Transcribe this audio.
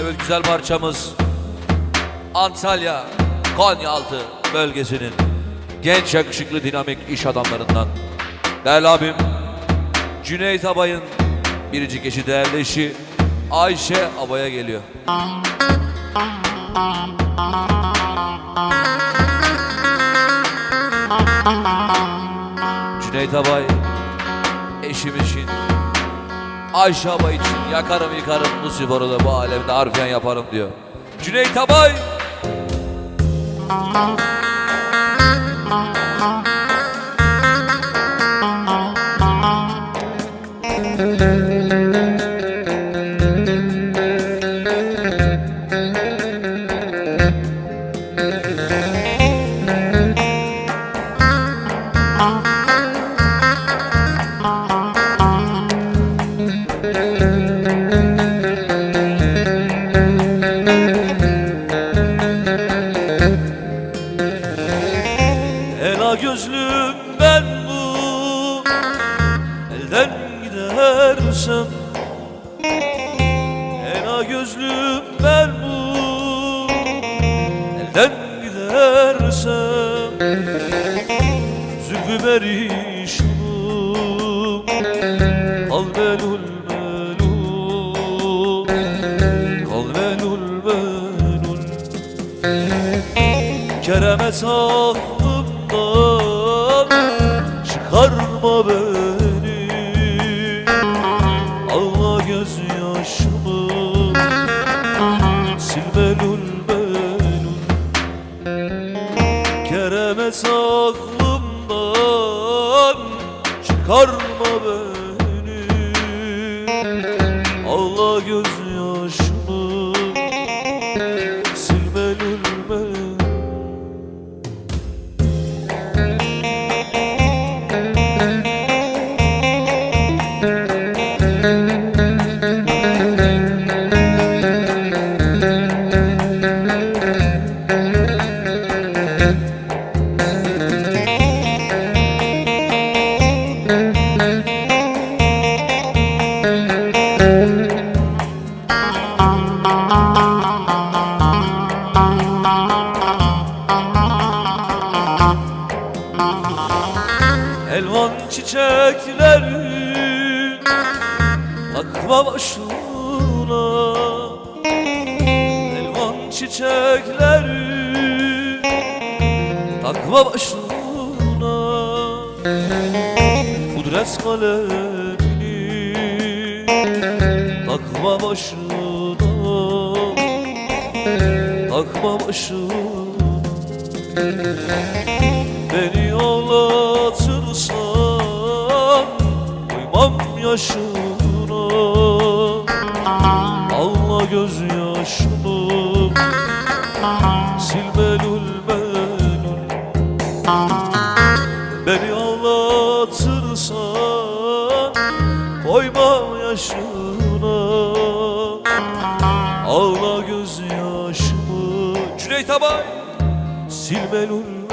Evet güzel parçamız Antalya Konyaaltı bölgesinin genç yakışıklı dinamik iş adamlarından değerli abim Cüneyt Abay'ın biricik eşi değerli eşi Ayşe Abay'a geliyor. Cüneyt Abay eşim için Ayşe Abay için yakarım yıkarım bu sporu da bu alemde harfiyen yaparım diyor. Cüneyt Abay Ela gözlüm ben bu. Elden gidersem Ela gözlüm ben bu. Elden gidersem Zülfü perişanım Kal melul melul Kal melul melul Keremet aklımdan Çıkarma beni. Ağla gözyaşımı Sil melul melul Keremet aklımdan Çıkarma beni. Ağla gözyaşımı Elvan çiçekleri Takma başına. Elvan çiçekleri Takma başına. Kudret kalemini Takma başına. Takma başına. Beni Yaşına Ağla gözyaşımı. Sil melul melul Beni ağlatırsan Koyma yaşına. Ağla gözyaşımı. Cüneyt Abay Sil melul melul